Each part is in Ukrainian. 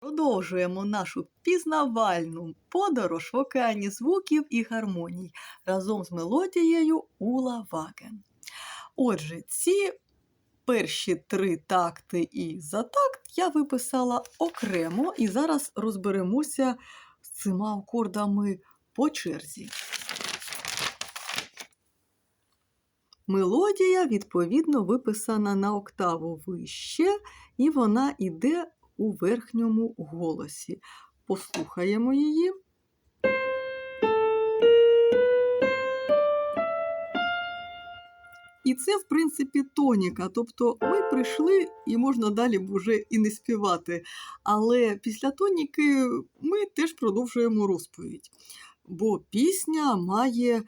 Продовжуємо нашу пізнавальну подорож в океані звуків і гармоній разом з мелодією Ула Ваген. Отже, ці перші три такти і затакт я виписала окремо і зараз розберемося з цими акордами по черзі. Мелодія, відповідно, виписана на октаву вище, і вона йде у верхньому голосі. Послухаємо її. І це, в принципі, тоніка. Тобто ми прийшли і можна далі б уже і не співати. Але після тоніки ми теж продовжуємо розповідь. Бо пісня має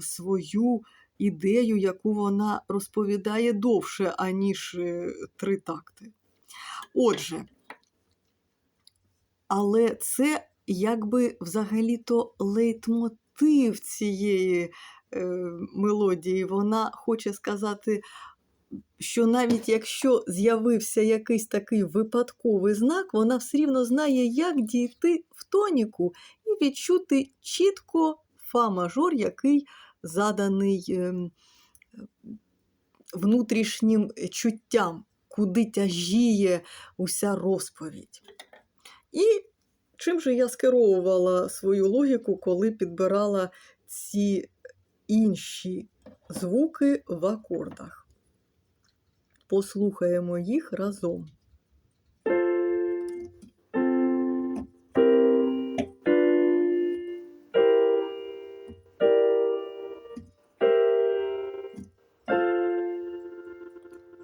свою ідею, яку вона розповідає довше, аніж е, три такти. Отже, але це якби взагалі-то лейтмотив цієї е, мелодії. Вона хоче сказати, що навіть якщо з'явився якийсь такий випадковий знак, вона все рівно знає, як дійти в тоніку і відчути чітко фа-мажор, який заданий е, внутрішнім чуттям, куди тяжіє уся розповідь. І чим же я скеровувала свою логіку, коли підбирала ці інші звуки в акордах? Послухаємо їх разом.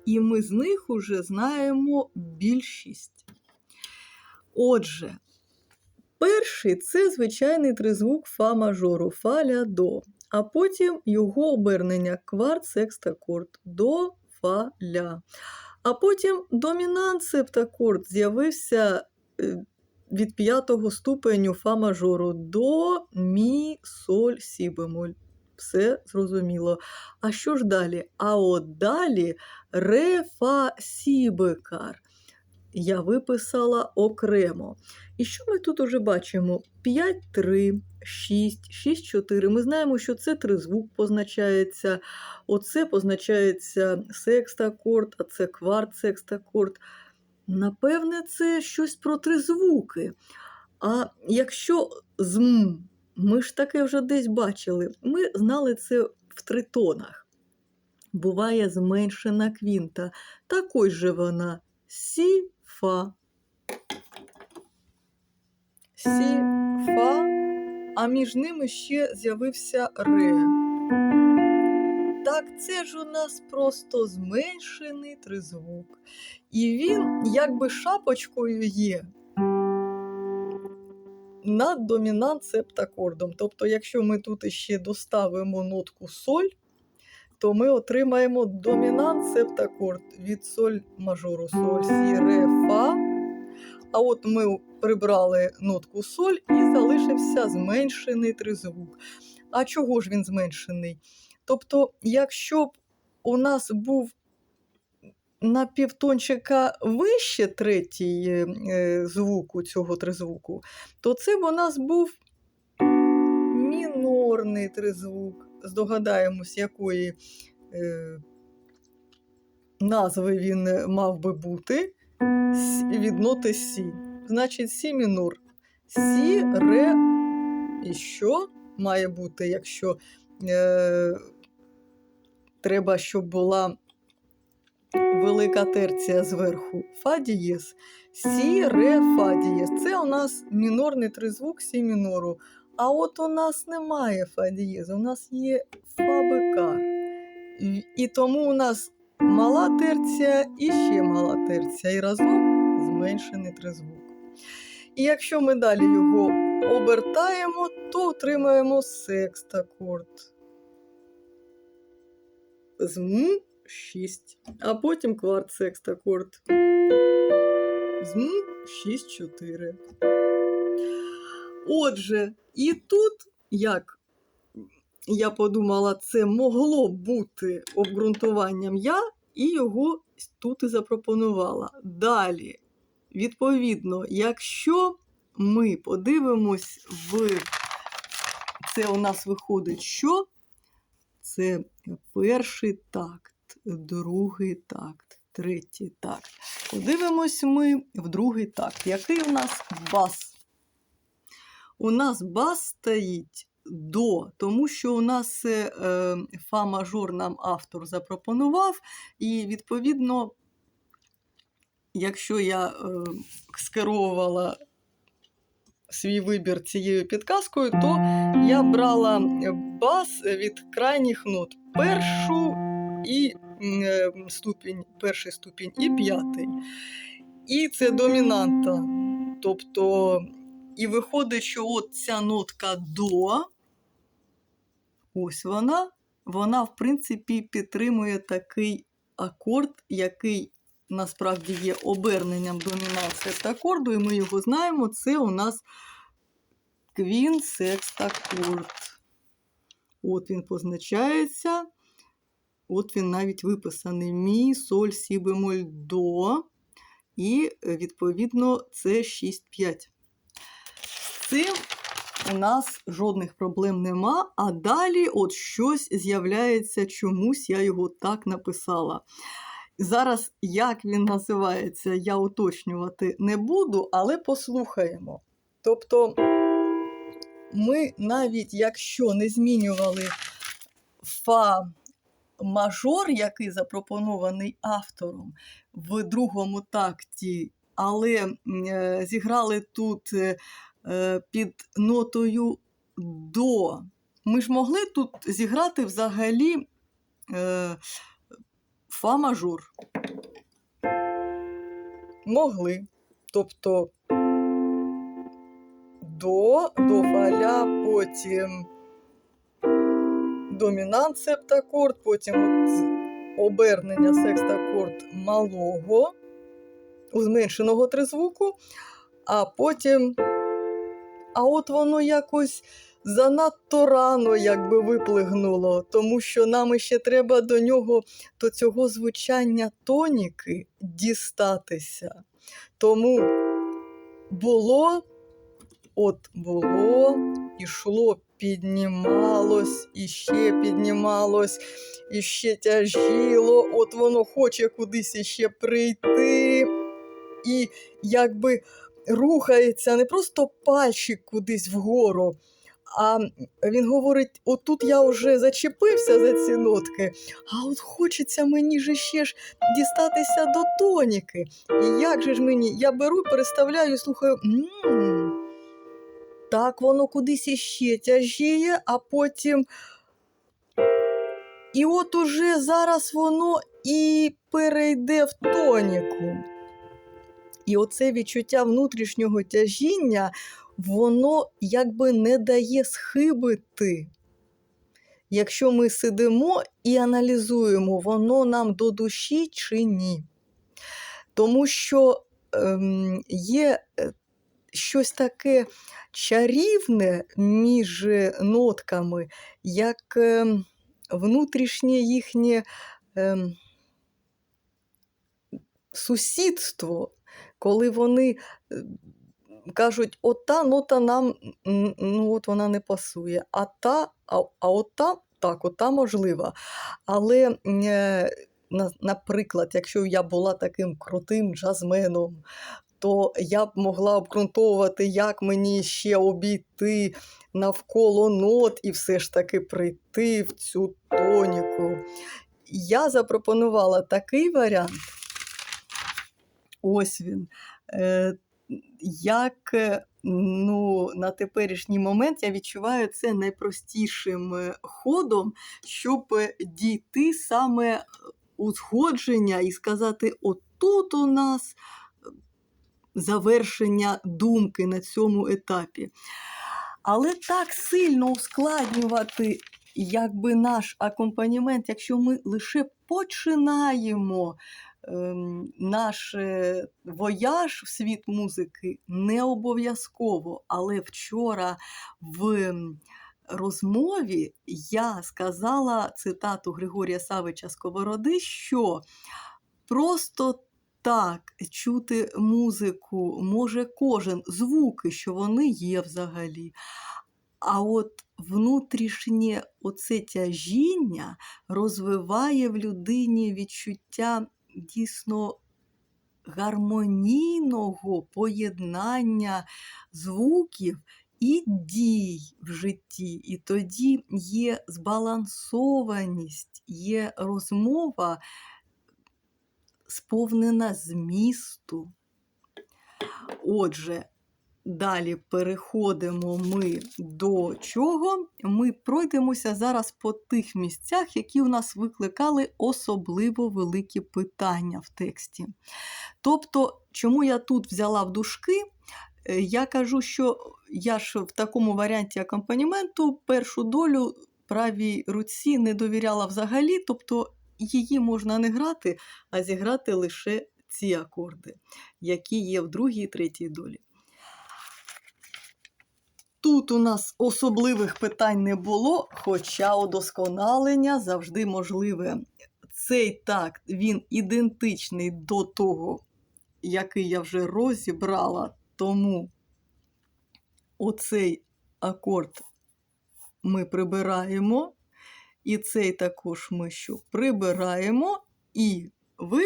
І ми з них уже знаємо більшість. Отже, перший це звичайний тризвук фа мажору фа ля до, а потім його обернення кварт секстакорд до фа ля. А потім домінант септакорд з'явився е, від п'ятого ступеню фа мажору до мі, соль, сі бемоль. Все зрозуміло. А що ж далі? А от далі ре, фа, сі бекар я виписала окремо. І що ми тут уже бачимо? 5, 3, 6, 6, 4. Ми знаємо, що це тризвук позначається. Оце позначається секстакорд, а це кварт секстакорд. Напевне, це щось про тризвуки. А якщо з м, ми ж таке вже десь бачили, ми знали це в тритонах. Буває зменшена квінта. Також же вона сі, фа. Сі, фа, а між ними ще з'явився ре. Так, це ж у нас просто зменшений тризвук. І він якби шапочкою є над домінант септакордом. Тобто, якщо ми тут іще доставимо нотку соль, то ми отримаємо домінант септакорд від соль мажору соль, сі, ре, фа. А от ми прибрали нотку соль і залишився зменшений тризвук. А чого ж він зменшений? Тобто, якщо б у нас був на півтончика вище третій е, е, звуку цього тризвуку, то це б у нас був мінорний тризвук. Здогадаємось, якої е, назви він мав би бути від ноти Сі. Значить, Сі мінор. Сі, ре. І що має бути, якщо е, треба, щоб була велика терція зверху. Фа дієз. Сі, ре, фа дієз. Це у нас мінорний тризвук сі мінору. А от у нас немає фа дієзу, у нас є фа бекар. І- тому у нас мала терція і ще мала терція. І разом зменшений тризвук. І якщо ми далі його обертаємо, то отримаємо секстакорд. З М 6, а потім кварт секстакорд. З М 6, 4. Отже, і тут, як я подумала, це могло бути обґрунтуванням я, і його тут і запропонувала. Далі відповідно, якщо ми подивимось в це у нас виходить, що це перший такт, другий такт, третій такт. Подивимось ми в другий такт. Який у нас бас? У нас бас стоїть до, тому що у нас е, фа мажор нам автор запропонував, і відповідно, якщо я е, скеровувала свій вибір цією підказкою, то я брала бас від крайніх нот першу і е, ступінь, перший ступінь і п'ятий. І це домінанта. Тобто, і виходить, що от ця нотка до, ось вона, вона, в принципі, підтримує такий акорд, який насправді є оберненням домінації акорду, і ми його знаємо. Це у нас квін секстакорд. От він позначається. От він навіть виписаний мі, соль, сі бемоль, до. І, відповідно, це 6-5. Цим у нас жодних проблем нема. А далі от щось з'являється чомусь, я його так написала. Зараз, як він називається, я уточнювати не буду, але послухаємо. Тобто, ми навіть якщо не змінювали фа мажор, який запропонований автором в другому такті, але е, зіграли тут е, під нотою до, ми ж могли тут зіграти взагалі. Е, фа мажор. Могли. Тобто до, до фаля, потім домінант септакорд, потім от обернення секстакорд малого, зменшеного тризвуку, а потім, а от воно якось занадто рано якби виплигнуло, тому що нам ще треба до нього, до цього звучання тоніки дістатися. Тому було, от було, ішло, піднімалось, і ще піднімалось, і ще тяжіло, от воно хоче кудись іще прийти. І якби рухається не просто пальчик кудись вгору, а він говорить: отут я вже зачепився за ці нотки, а от хочеться мені же ще ж дістатися до тоніки. І як же ж мені? Я беру, переставляю і слухаю. М-м-м, так воно кудись іще тяжіє, а потім. І от уже зараз воно і перейде в тоніку. І оце відчуття внутрішнього тяжіння воно якби не дає схибити. Якщо ми сидимо і аналізуємо, воно нам до душі чи ні. Тому що ем, є е, щось таке чарівне між нотками, як ем, внутрішнє їхнє ем, сусідство, коли вони кажуть, ота нота нам ну от вона не пасує, а та, а, а ота так, ота можлива. Але, е, наприклад, якщо я була таким крутим джазменом, то я б могла обґрунтовувати, як мені ще обійти навколо нот і все ж таки прийти в цю тоніку. Я запропонувала такий варіант. Ось він. Е, як е, ну, на теперішній момент я відчуваю це найпростішим е, ходом, щоб дійти саме узгодження і сказати: отут у нас завершення думки на цьому етапі. Але так сильно ускладнювати якби наш акомпанімент, якщо ми лише починаємо наш е, вояж в світ музики не обов'язково. Але вчора в розмові я сказала цитату Григорія Савича Сковороди, що просто так, чути музику може кожен, звуки, що вони є взагалі. А от внутрішнє оце тяжіння розвиває в людині відчуття дійсно гармонійного поєднання звуків і дій в житті. І тоді є збалансованість, є розмова сповнена змісту. Отже, далі переходимо ми до чого? Ми пройдемося зараз по тих місцях, які у нас викликали особливо великі питання в тексті. Тобто, чому я тут взяла в дужки? Е, Я кажу, що я ж в такому варіанті акомпаніменту першу долю правій руці не довіряла взагалі, тобто її можна не грати, а зіграти лише ці акорди, які є в другій і третій долі. Тут у нас особливих питань не було, хоча удосконалення завжди можливе. Цей такт він ідентичний до того, який я вже розібрала, тому оцей акорд ми прибираємо, і цей також ми що прибираємо, і ви,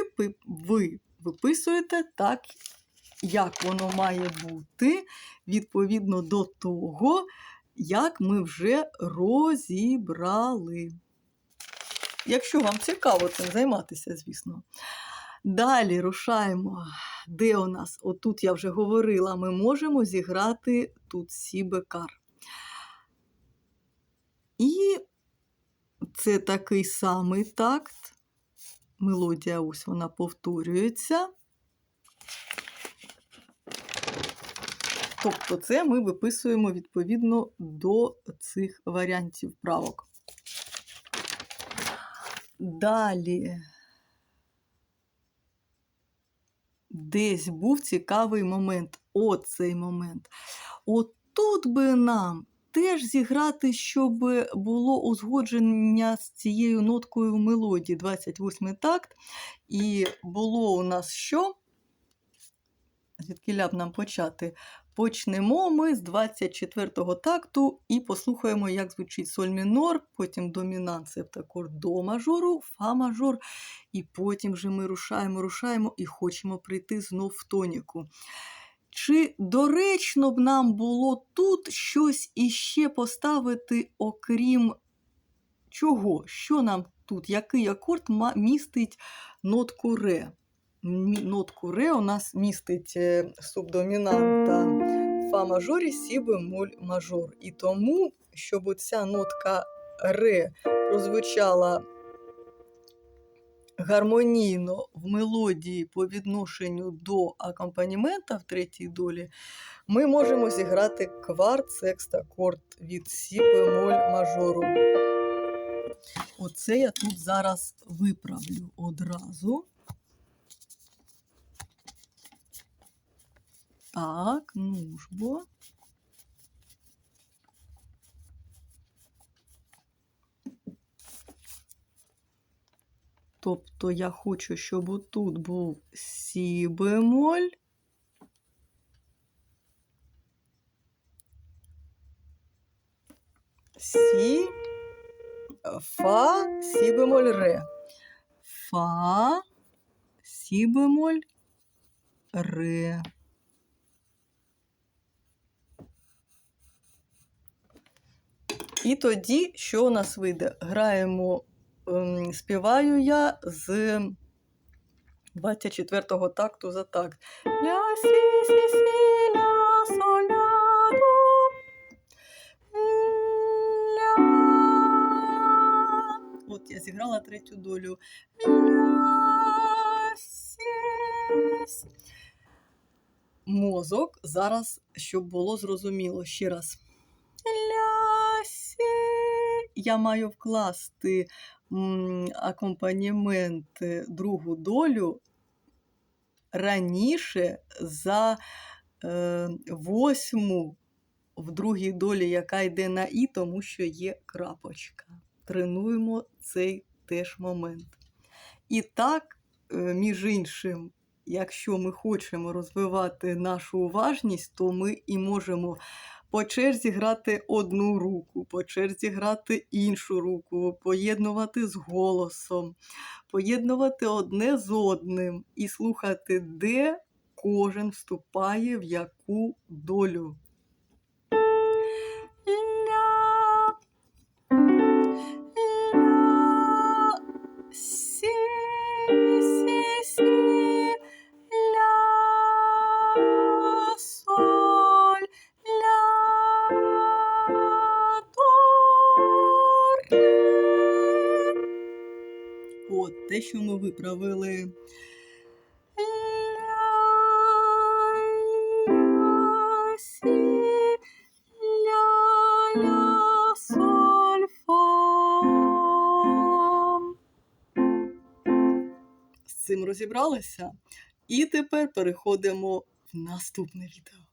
ви виписуєте так, як воно має бути, відповідно до того, як ми вже розібрали. Якщо вам цікаво цим займатися, звісно. Далі рушаємо. Де у нас? Отут я вже говорила, ми можемо зіграти тут сі бекар. І це такий самий такт. Мелодія ось вона повторюється. Тобто це ми виписуємо відповідно до цих варіантів правок. Далі. Десь був цікавий момент. Оцей момент. Отут би нам теж зіграти, щоб було узгодження з цією ноткою в мелодії 28 такт. І було у нас що? Звідки б нам почати? Почнемо ми з 24-го такту і послухаємо, як звучить соль мінор, потім домінант септакорд до мажору, фа мажор, і потім вже ми рушаємо, рушаємо і хочемо прийти знов в тоніку. Чи доречно б нам було тут щось іще поставити, окрім чого? Що нам тут? Який акорд містить нотку ре? Нотку ре у нас містить е, субдомінанта фа мажорі, сі бемоль мажор. І тому, щоб ця нотка ре прозвучала гармонійно в мелодії по відношенню до акомпанімента в третій долі, ми можемо зіграти кварт секстакорд від сі бемоль мажору. Оце я тут зараз виправлю одразу. Так, ну ж бо. Тобто я хочу, щоб отут був сі бемоль. Сі, фа, сі бемоль ре. Фа, сі бемоль, ре. І тоді, що у нас вийде? Граємо, ем, співаю я з 24-го такту за такт. Ля, сі, сі, сі, ля, соль, ля. Ля. От я зіграла третю долю. Мозок зараз, щоб було зрозуміло ще раз. Ля, сі. Я маю вкласти акомпанімент е, другу долю раніше за е, восьму в другій долі, яка йде на І, тому що є крапочка. Тренуємо цей теж момент. І так, е, між іншим, якщо ми хочемо розвивати нашу уважність, то ми і можемо по черзі грати одну руку, по черзі грати іншу руку, поєднувати з голосом, поєднувати одне з одним і слухати, де кожен вступає в яку долю. Те, що ми виправили. З цим розібралися. І тепер переходимо в наступне відео.